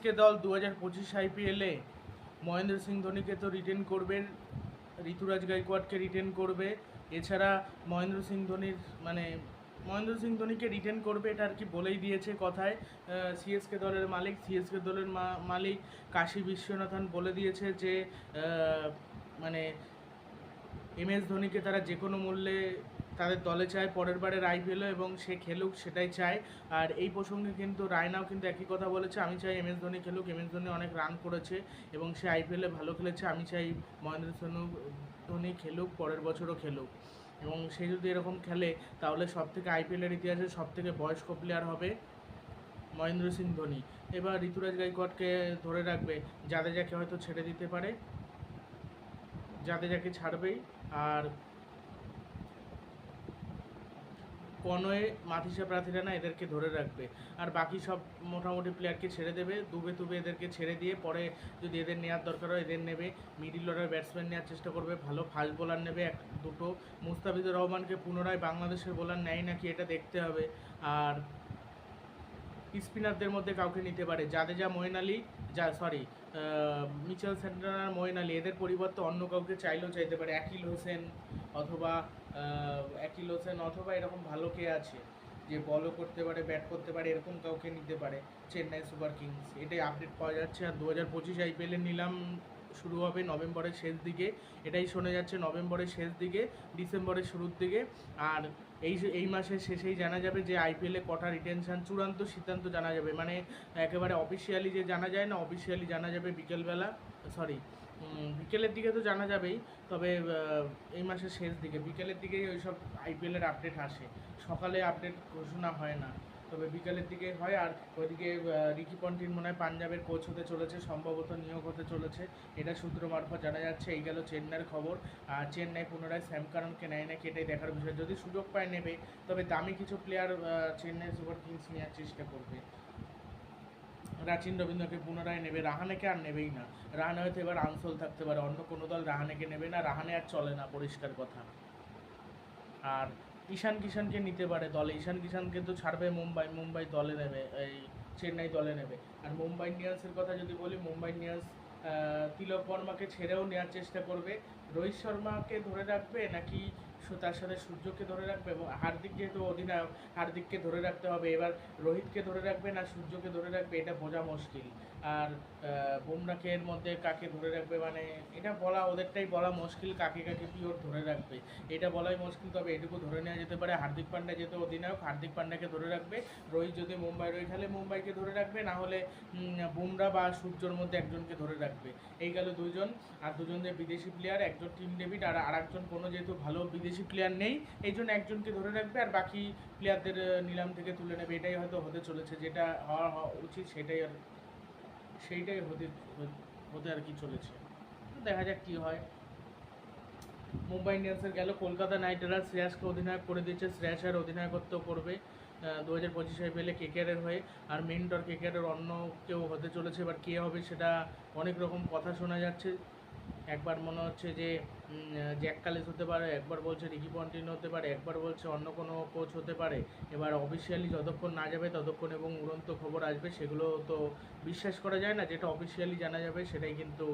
CSK দল দু হাজার পঁচিশ আইপিএলে মহেন্দ্র সিং ধোনিকে তো রিটেন করবে ঋতুরাজ গাইকোয়াডকে রিটেন করবে। এছাড়া মহেন্দ্র সিং ধোনির মানে মহেন্দ্র সিং ধোনিকে রিটেন করবে এটা আর কি বলেই দিয়েছে কথায়। সিএসকে দলের মালিক সিএসকে দলের মালিক কাশী বিশ্বনাথন বলে দিয়েছে যে মানে এম এস ধোনিকে তারা যে কোনো মূল্যে তাদের দলে চায়, পরের বারের আইপিএলও এবং সে খেলুক সেটাই চায়। আর এই প্রসঙ্গে কিন্তু রায়নাও কিন্তু একই কথা বলেছে, আমি চাই এম এস ধোনি খেলুক এম এস ধোনি অনেক রান করেছে এবং সে আইপিএলে ভালো খেলেছে, আমি চাই মহেন্দ্র সোনু ধোনি খেলুক, পরের বছরও খেলুক। এবং সে যদি এরকম খেলে, তাহলে সব থেকে আইপিএলের ইতিহাসে সব থেকে বয়স্ক প্লেয়ার হবে মহেন্দ্র সিং ধোনি। এবার ঋতুরাজ গাইকোয়াডকে ধরে রাখবে, জাদেজাকে হয়তো ছেড়ে দিতে পারে, জাদেজাকে ছাড়বেই। আর কনয়ে মাথিসা প্রার্থীরা না এদেরকে ধরে রাখবে। আর বাকি সব মোটামুটি প্লেয়ারকে ছেড়ে দেবে। দুবে তুবে এদেরকে ছেড়ে দিয়ে পরে যদি এদের নেওয়ার দরকার হয় এদের নেবে। মিডিল অর্ডার ব্যাটসম্যান নেওয়ার চেষ্টা করবে। ভালো ফাস্ট বোলার নেবে এক দুটো। মুস্তাফিজুর রহমানকে পুনরায় বাংলাদেশের বোলার নেয় নাকি এটা দেখতে হবে। আর স্পিনারদের মধ্যে কাউকে নিতে পারে। জাদেজা মোয়েন আলী, যা sorry Mitchell Santner Moeen Ali, এদের পরিবর্তে অন্য কাউকে চাইলেও চাইতে পারে। অ্যাকিল হোসেন অথবা আহ, অ্যাকিল অথবা এরকম ভালো কে আছে যে বলও করতে পারে ব্যাট করতে পারে এরকম কাউকে নিতে পারে চেন্নাই সুপার কিংস এটাই আপডেট পাওয়া যাচ্ছে। আর দু হাজার পঁচিশ আইপিএলের নিলাম শুরু হবে নভেম্বরের শেষ দিকে এটাই শোনা যাচ্ছে নভেম্বরের শেষ দিকে ডিসেম্বরের শুরুর দিকে। আর এই এই মাসের শেষেই জানা যাবে যে আইপিএলে কটা রিটেনশন চূড়ান্ত সিদ্ধান্ত জানা যাবে। মানে একেবারে অফিসিয়ালি যে জানা যায় না অফিসিয়ালি জানা যাবে বিকেলবেলা সরি বিকেলের দিকে তো জানা যাবেই, তবে এই মাসের শেষ দিকে, বিকেলের দিকেই ওই সব আইপিএলের আপডেট আসে। সকালে আপডেট ঘোষণা হয় না, তবে বিকেলের দিকে হয়, আর ওইদিকে রিকি পন্টিন মনে হয় পাঞ্জাবের কোচ হতে চলেছে, সম্ভবত নিয়োগ হতে চলেছে, এটা সূত্র মারফত জানা যাচ্ছে, এই গেল চেন্নাইয়ের খবর, আর চেন্নাই পুনরায় স্যাম কারণকে নেয় নাকি এটাই দেখার বিষয়। যদি সুযোগ পায় নেবে, তবে দামি কিছু প্লেয়ার চেন্নাই সুপার কিংস নেওয়ার চেষ্টা করবে। রাচিন রবীন্দ্রকে পুনরায় নেবে, রাহানেকে আর নেবেই না। রাহানে হয়তো এবার আনসোল থাকতে পারে, অন্য কোনো দল রাহানেকে নেবে না, রাহানে আর চলে না, পরিষ্কার কথা। আর ঈশান কিষানকে নিতে পারে দলে, ঈশান কিষানকে তো ছাড়বে মুম্বাই মুম্বাই দলে নেবে, এই চেন্নাই দলে নেবে। আর মুম্বাই ইন্ডিয়ান্সের কথা যদি বলি, মুম্বাই ইন্ডিয়ান্স তিলক বর্মাকে ছেড়েও নেওয়ার চেষ্টা করবে। রোহিত শর্মাকে ধরে রাখবে নাকি তার সাথে সূর্যকে ধরে রাখবে এবং হার্দিক যেহেতু অধিনায়ক, হার্দিককে ধরে রাখতে হবে। এবার রোহিতকে ধরে রাখবে না, সূর্যকে ধরে রাখবে, এটা বোঝা মুশকিল। আর বুমরাকে এর মধ্যে কাকে ধরে রাখবে? মানে এটা বলা, ওদেরটাই বলা মুশকিল, কাকে কাকে পিওর ধরে রাখবে। এটা বলাই মুশকিল, তবে এটুকু ধরে নেওয়া যেতে পারে। হার্দিক পান্ডা যেহেতু অধিনায়ক, হার্দিক পান্ডাকে ধরে রাখবে। রোহিত যদি মুম্বাই রয়ে খেলে মুম্বাইকে ধরে রাখবে, না হলে বুমরা বা সূর্যর মধ্যে একজনকে ধরে রাখবে। এই গেল দুজন আর দুজন যে বিদেশি প্লেয়ার একজন টিম ডেভিড, আর আরেকজন কোনো যেহেতু ভালো বিদেশি প্লেয়ার নেই, এই জন্য একজনকে ধরে রাখবে, আর বাকি প্লেয়ারদের নিলাম থেকে তুলে নেবে। এটাই হয়তো হতে চলেছে। যেটা হওয়া উচিত, সেটাই আর সেইটাই হতে হতে আর কি চলেছে। দেখা যাক কি হয়। মুম্বাই ইন্ডিয়ান্সের গেল, কলকাতা নাইট রাইডার্স শ্রেয়াসকে অধিনায়ক করে দিয়েছে। শ্রেয়াস আর অধিনায়কত্ব করবে দু হাজার পঁচিশে পেলে কেকেআরের হয়ে। আর মেন্টর কেকেআরের অন্য কেউ হতে চলেছে, এবার কে হবে সেটা অনেক রকম কথা শোনা যাচ্ছে। একবার মনে হচ্ছে যে জ্যাক কালিস হতে পারে, একবার বলছে রিকি পন্টিন হতে পারে, একবার বলছে অন্য কোনো কোচ হতে পারে, এবার অফিসিয়ালি যতক্ষণ না যাবে ততক্ষণ এবং উড়ন্ত খবর আসবে, সেগুলো তো বিশ্বাস করা যায় না, যেটা অফিসিয়ালি জানা যাবে সেটাই কিন্তু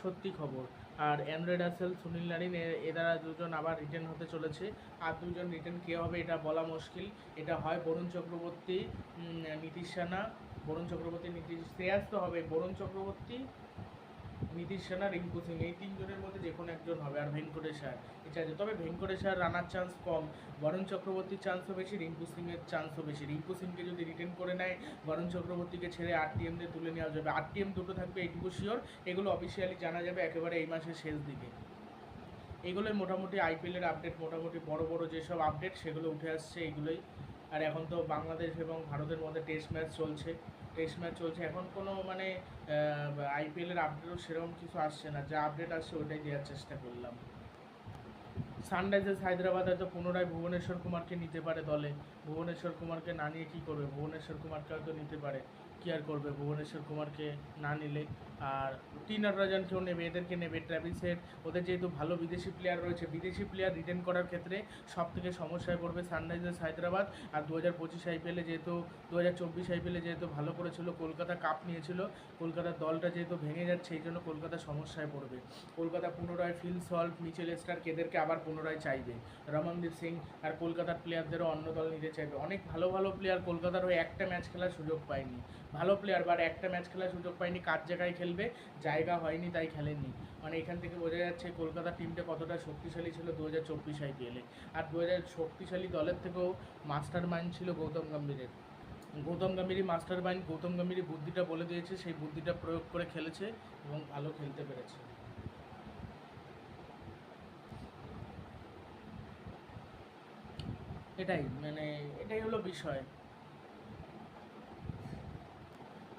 সত্যি খবর। আর অ্যান্ড্রয়েড রাসেল, সুনীল নারিন এরা দুজন আবার রিটার্ন হতে চলেছে। আর দুজন রিটার্ন কে হবে এটা বলা মুশকিল। এটা হয় বরুণ চক্রবর্তী নীতিশ সানা, বরুণ চক্রবর্তী, নীতিশ শ্রেয়াস তো হবে। বরুণ চক্রবর্তী নীতিশ সেনা রিঙ্কু সিং, এই তিনজনের মধ্যে যে কোনো একজন হবে। আর ভেঙ্কটেশ্বর এটা আছে। তবে ভেঙ্কটেশ্বর রানার চান্স কম, বরুণ চক্রবর্তীর চান্সও বেশি, রিঙ্কু সিংয়ের চান্সও বেশি। রিঙ্কু সিংকে যদি রিটেন করে নেয়, বরুণ চক্রবর্তীকে ছেড়ে আরটিএমদের তুলে নেওয়া যাবে। আরটিএম দুটো থাকবে এইটুকু শিওর এগুলো অফিসিয়ালি জানা যাবে একেবারে এই মাসের শেষ দিকে। এগুলোই মোটামুটি আইপিএলের আপডেট মোটামুটি বড় বড় যেসব আপডেট সেগুলো উঠে আসছে, এগুলোই। আর এখন তো বাংলাদেশ এবং ভারতের মধ্যে টেস্ট ম্যাচ চলছে। টেস্ট ম্যাচ চলছে। এখন কোনো মানে আইপিএলের আপডেটও সেরকম কিছু আসছে না। যা আপডেট আসছে ওটাই দেওয়ার চেষ্টা করলাম। সানরাইজার্স হায়দ্রাবাদ হয়তো পুনরায় ভুবনেশ্বর কুমারকে নিতে পারে দলে। ভুবনেশ্বর কুমারকে না নিয়ে কী করবে? ভুবনেশ্বর কুমারকে হয়তো নিতে পারে। কি আর করবে? ভুবনেশ্বর কুমারকে না নিলে। আর টি নটরাজনকেও নেবে, এদেরকে নেবে ট্র্যাভিসের ওদের যেহেতু ভালো বিদেশি প্লেয়ার রয়েছে, বিদেশি প্লেয়ার রিটেন করার ক্ষেত্রে সব থেকে সমস্যায় পড়বে সানরাইজার্স হায়দ্রাবাদ। আর দু হাজার পঁচিশ আইপিএলে যেহেতু দু হাজার চব্বিশ আইপিএলে যেহেতু ভালো করেছিল, কলকাতা কাপ নিয়েছিল। কলকাতার দলটা যেহেতু ভেঙে যাচ্ছে, এই জন্য কলকাতা সমস্যায় পড়বে। কলকাতা পুনরায় ফিল সল্ট মিচেল স্টার এদেরকে আবার পুনরায় চাইবে। রমনদীপ সিং আর কলকাতার প্লেয়ারদেরও অন্য দল নিতে চাইবে। অনেক ভালো ভালো প্লেয়ার কলকাতার হয়ে একটা ম্যাচ খেলার সুযোগ পায়নি। ভালো প্লেয়ার বাট একটা ম্যাচ খেলার সুযোগ পায়নি, কার জায়গায় খেলবে, জায়গা হয়নি, তাই খেলেননি। মানে এখান থেকে বোঝা যাচ্ছে কলকাতা টিমটা কতটা শক্তিশালী ছিল দু হাজার চব্বিশ আইপিএলে আর দু হাজার শক্তিশালী দলের থেকেও মাস্টার মাইন্ড ছিল গৌতম গম্ভীরের। গৌতম গম্ভীরই মাস্টার মাইন্ড গৌতম গম্ভীরই বুদ্ধিটা বলে দিয়েছে, সেই বুদ্ধিটা প্রয়োগ করে খেলেছে এবং ভালো খেলতে পেরেছে। এটাই মানে এটাই হলো বিষয়।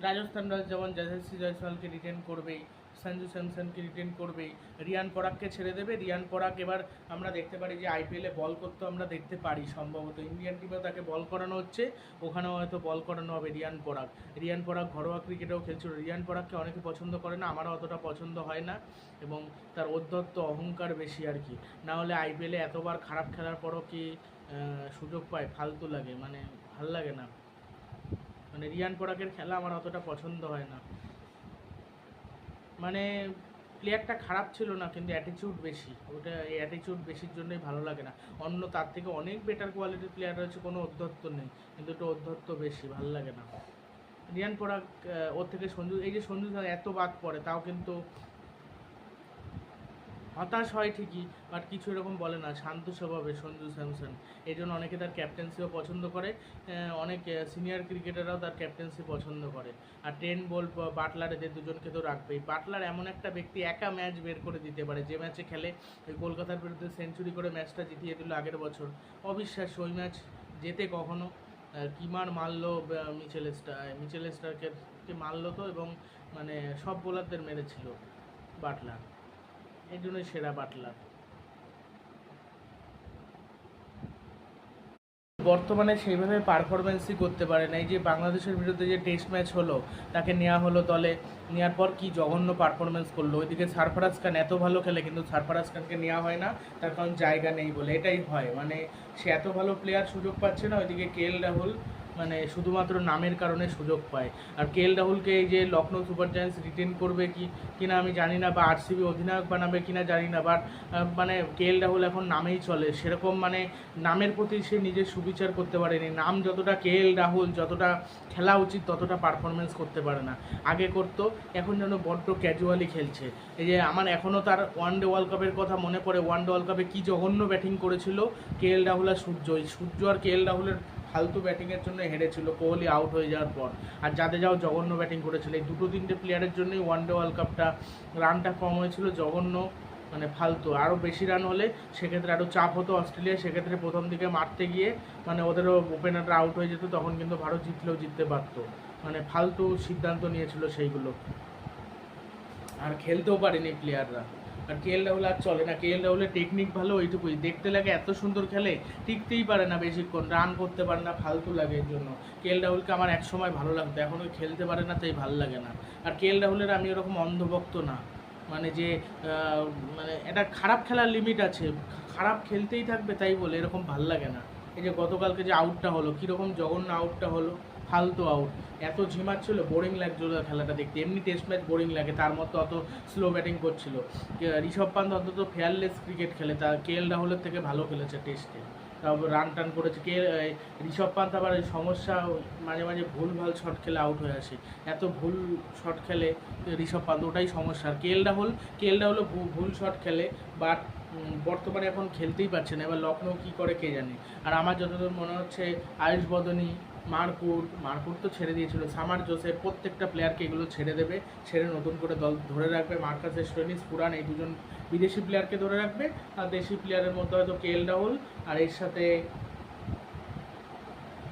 রাজস্থান রয়্যালস যেমন জাজেসি জয়সওয়ালকে রিটেন করবেই, সঞ্জু স্যামসনকে রিটেন করবেই, রিয়ান পরাগকে ছেড়ে দেবে, রিয়ান পরাগ এবার আমরা দেখতে পারি যে আইপিএলে বল করতে আমরা দেখতে পারি সম্ভবত। ইন্ডিয়ান টিমেও তাকে বল করানো হচ্ছে, ওখানেও হয়তো বল করানো হবে রিয়ান পরাগ। রিয়ান পরাগ ঘরোয়া ক্রিকেটেও খেলছিল। রিয়ান পরাগকে অনেকে পছন্দ করে না, আমারও অতটা পছন্দ হয় না এবং তার অধ্যত্ত অহংকার বেশি আর কি। না হলে আইপিএলে এতবার খারাপ খেলার পরও কি সুযোগ পায়? ফালতু লাগে মানে ভালো লাগে না। মানে রিয়ান পরাগের খেলা আমার অতটা পছন্দ হয় না। মানে প্লেয়ারটা খারাপ ছিল না, কিন্তু অ্যাটিচিউড বেশি। ওটা এই অ্যাটিচিউড বেশির জন্যই ভালো লাগে না। অন্য তার থেকে অনেক বেটার কোয়ালিটির প্লেয়ার রয়েছে কোনো অধ্যত্ত নেই, কিন্তু ওটা অধ্যত্ত বেশি, ভালো লাগে না। রিয়ান পরাগ ওর থেকে সঞ্জু, এই যে সঞ্জু এত বাদ পড়ে, তাও কিন্তু হতাশ হয় ঠিকই বাট কিছু এরকম বলে না, শান্ত স্বভাবের সঞ্জু স্যামসন। এই জন্য অনেকে তার ক্যাপ্টেন্সিও পছন্দ করে অনেক সিনিয়র ক্রিকেটাররাও তার ক্যাপ্টেন্সি পছন্দ করে। আর টেন বল বাটলার এদের দুজনকে তো রাখবেই। বাটলার এমন একটা ব্যক্তি একা ম্যাচ বের করে দিতে পারে, যে ম্যাচে খেলে ওই কলকাতার বিরুদ্ধে সেঞ্চুরি করে ম্যাচটা জিতিয়ে দিল আগের বছর। অবিশ্বাস্য, ওই ম্যাচ যেতে কখনো কিমার মারলো মিচেল স্টার মিচেল স্টারকে মারলো তো, এবং মানে সব বোলারদের মেরেছিল বাটলার এই জন্যই সেরা বাটলার। বর্তমানে সেইভাবে পারফরমেন্সই করতে পারে না। এই যে বাংলাদেশের বিরুদ্ধে যে টেস্ট ম্যাচ হলো, তাকে নেওয়া হলো দলে। নেওয়ার পর কি জঘন্য পারফরমেন্স করল। ওইদিকে সারফরাজ খান এত ভালো খেলে, কিন্তু সারফরাজ খানকে নেওয়া হয় না। তার কারণ জায়গা নেই বলে। এটাই হয় মানে সে এত ভালো প্লেয়ার সুযোগ পাচ্ছে না। ওইদিকে কে এল রাহুল মানে শুধুমাত্র নামের কারণে সুযোগ পায়। আর কে এল রাহুলকে এই যে লখনৌ সুপার জায়ান্টস রিটেন করবে কি, কিনা আমি জানি না, বা আরসিবি অধিনায়ক বানাবে কিনা জানি না বাট মানে কে এল রাহুল এখন নামেই চলে। সেরকম মানে নামের প্রতি সে নিজের সুবিচার করতে পারেনি। নাম যতটা কে এল রাহুল, যতটা খেলা উচিত, ততটা পারফরমেন্স করতে পারে না। আগে করতো, এখন যেন বড্ড ক্যাজুয়ালি খেলছে। এই যে আমার এখনও তার ওয়ান ডে ওয়ার্ল্ড কাপের কথা মনে পড়ে ওয়ান ডে ওয়ার্ল্ড কাপে কী জঘন্য ব্যাটিং করেছিল কে এল রাহুল আর সূর্য। সূর্য আর কে এল রাহুলের ফালতু ব্যাটিংয়ের জন্য হেরেছিল, কোহলি আউট হয়ে যাওয়ার পর। আর যাও জঘন্য ব্যাটিং করেছিল। এই দুটো তিনটে প্লেয়ারের জন্যই ওয়ান ডে ওয়ার্ল্ড কাপটা রানটা কম হয়েছিল, জঘন্য মানে ফালতু। আরও বেশি রান হলে সেক্ষেত্রে আরও চাপ হতো অস্ট্রেলিয়া সেক্ষেত্রে প্রথম দিকে মারতে গিয়ে মানে ওদেরও ওপেনাররা আউট হয়ে যেত, তখন কিন্তু ভারত জিতলেও জিততে পারতো। মানে ফালতু সিদ্ধান্ত নিয়েছিল সেইগুলো। আর খেলতেও পারেনি প্লেয়াররা আর কে এল রাহুল আর চলে না। কে এল রাহুলের টেকনিক ভালো ওইটুকুই দেখতে লাগে এত সুন্দর খেলে, টিকতেই পারে না বেশিক্ষণ রান করতে পারে না, ফালতু লাগে এর জন্য। কে এল রাহুলকে আমার এক সময় ভালো লাগতো, এখন ওই খেলতে পারে না, তাই ভালো লাগে না। আর কে এল রাহুলের আমি ওরকম অন্ধভক্ত না। মানে যে মানে এটা খারাপ খেলার লিমিট আছে। খারাপ খেলতেই থাকবে তাই বলে, এরকম ভালো লাগে না। এই যে গতকালকে যে আউটটা হলো, কীরকম জঘন্য আউটটা হলো। ফালতু আউট এত ঝিমাচ্ছিল বোরিং লাগছিল খেলাটা দেখতে। এমনি টেস্ট ম্যাচ বোরিং লাগে, তার মতো অত স্লো ব্যাটিং করছিল। ঋষভ পান্ত অন্তত ফেয়ারলেস ক্রিকেট খেলে। তা কে এল রাহুলের থেকে ভালো খেলেছে টেস্টে তারপর রান টান করেছে। কে ঋষভ পান্ত আবার সমস্যা, মাঝে মাঝে ভুল ভালো শট খেলে আউট হয়ে আসে। এত ভুল শট খেলে ঋষভ পান্ত, ওটাই সমস্যা। আর কে এল রাহুল কে এল রাহুলও ভুল শট খেলে বাট বর্তমানে এখন খেলতেই পারছে না। এবার লখনৌ কী করে কে জানে? আর আমার যতদূর মনে হচ্ছে, আয়ুষ বদনী মারকুর মারকুট তো ছেড়ে দিয়েছিল। সামার জোসে প্রত্যেকটা প্লেয়ারকে এগুলো ছেড়ে দেবে, ছেড়ে নতুন করে দল ধরে রাখবে। মার্কাস স্টোনিস পুরান, এই দুজন বিদেশি প্লেয়ারকে ধরে রাখবে। আর দেশি প্লেয়ারের মধ্যে হয়তো কে এল রাহুল আর এর সাথে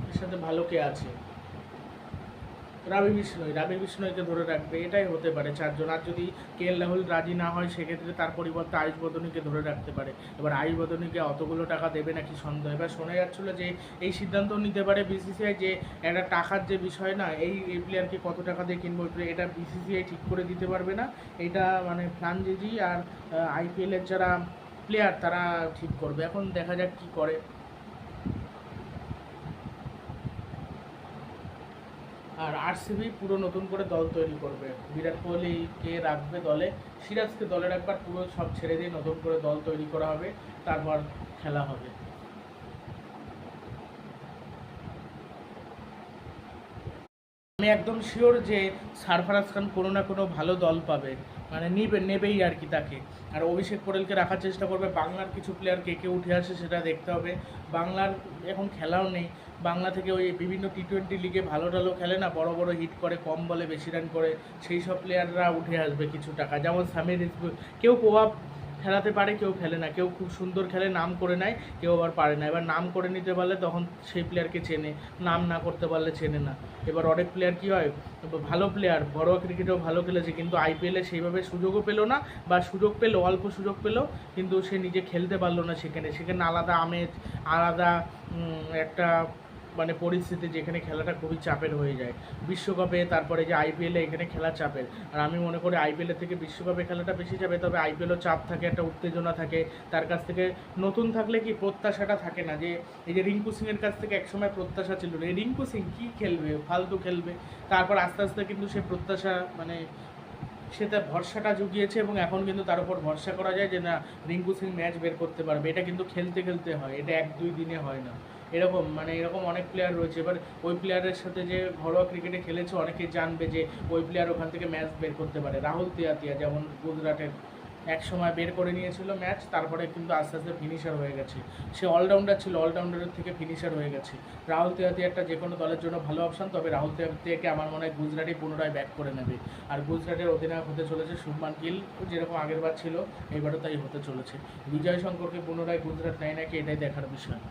এর সাথে ভালো কে আছে? রাবি বিষ্ণয় রাবি বিষ্ণয়কে ধরে রাখবে, এটাই হতে পারে চারজন। আর যদি কে এল রাহুল রাজি না হয়, সেক্ষেত্রে তার পরিবর্তে আয়ুষ বদনীকে ধরে রাখতে পারে। এবার আয়ুষ বদনীকে অতগুলো টাকা দেবে নাকি সন্দেহ? এবার শোনা যাচ্ছিল যে, এই সিদ্ধান্ত নিতে পারে বিসিসিআই যে, একটা টাকার যে বিষয় না, এই প্লেয়ারকে কত টাকা দিয়ে কিনবো, এটা বিসিসিআই ঠিক করে দিতে পারবে না। এটা মানে ফ্রাঞ্জিজি আর আইপিএলের যারা প্লেয়ার তারা ঠিক করবে। এখন দেখা যাক কি করে। আর আরসিবি পুরো নতুন করে দল তৈরি করবে। বিরাট কোহলি কে রাখবে দলে? সিরাজকে দলে রাখবার পুরো সব ছেড়ে দিয়ে নতুন করে দল তৈরি করা হবে, তারপর খেলা হবে। আমি একদম শিওর যে সারফারাজ খান কোনো না কোনো ভালো দল পাবে। মানে নিবে, নেবেই আর কি তাকে। আর অভিষেক পোরেলকে রাখার চেষ্টা করবে। বাংলার কিছু প্লেয়ার কে কে উঠে আসে সেটা দেখতে হবে। বাংলার এখন খেলাও নেই। বাংলা থেকে ওই বিভিন্ন টি টোয়েন্টি লিগে ভালো টালো খেলে না, বড় বড় হিট করে, কম বলে বেশি রান করে, সেই সব প্লেয়াররা উঠে আসবে কিছু টাকা। যেমন সামির কেউ প্রভাব খেলাতে পারে, কেউ খেলে না। কেউ খুব সুন্দর খেলে, নাম করে নেয়, কেউ আবার পারে না। এবার নাম করে নিতে পারলে তখন সেই প্লেয়ারকে চেনে, নাম না করতে পারলে চেনে না। এবার অনেক প্লেয়ার কি হয়, ভালো প্লেয়ার ঘরোয়া ক্রিকেটেও ভালো খেলেছে, কিন্তু আইপিএলে সেইভাবে সুযোগও পেল না, বা সুযোগ পেল, অল্প সুযোগ পেল, কিন্তু সে নিজে খেলতে পারল না সেখানে। সেখানে আলাদা আমেজ, আলাদা একটা মানে পরিস্থিতি যেখানে খেলাটা খুবই চাপের হয়ে যায়। বিশ্বকাপে, তারপরে যে আইপিএলে এখানে খেলা চাপের। আর আমি মনে করি আইপিএলের থেকে বিশ্বকাপে খেলাটা বেশি যাবে তবে আইপিএলও চাপ থাকে, একটা উত্তেজনা থাকে। তার কাছ থেকে নতুন থাকলে কি প্রত্যাশাটা থাকে না? যে এই যে রিঙ্কু সিংয়ের কাছ থেকে একসময় প্রত্যাশা ছিল এই রিঙ্কু সিং কী খেলবে? ফালতু খেলবে? তারপর আস্তে আস্তে কিন্তু সে প্রত্যাশা মানে সে তার ভরসাটা জুগিয়েছে এবং এখন কিন্তু তার উপর ভরসা করা যায় যে, না, রিঙ্কু সিং ম্যাচ বের করতে পারবে। এটা কিন্তু খেলতে খেলতে হয়, এটা এক দুই দিনে হয় না। এরকম মানে এরকম অনেক প্লেয়ার রয়েছে। এবার ওই প্লেয়ারের সাথে যে ঘরোয়া ক্রিকেটে খেলেছে অনেকে জানবে যে ওই প্লেয়ার ওখান থেকে ম্যাচ বের করতে পারে। রাহুল তিয়াতিয়া, যেমন গুজরাটের এক সময় বের করে নিয়েছিল ম্যাচ তারপরে কিন্তু আস্তে আস্তে ফিনিশার হয়ে গেছে। সে অলরাউন্ডার ছিল অলরাউন্ডারের থেকে ফিনিশার হয়ে গেছে। রাহুল তিয়াতিয়ারটা যে কোনো দলের জন্য ভালো অপশন তবে রাহুল তিয়াতিয়াকে আমার মনে হয় গুজরাটই পুনরায় ব্যাক করে নেবে। আর গুজরাটের অধিনায়ক হতে চলেছে শুভমান গিল যেরকম আগেরবার ছিল, এবারও তাই হতে চলেছে। বিজয় শঙ্করকে পুনরায় গুজরাট নেয় নাকি, এটাই দেখার বিষয়।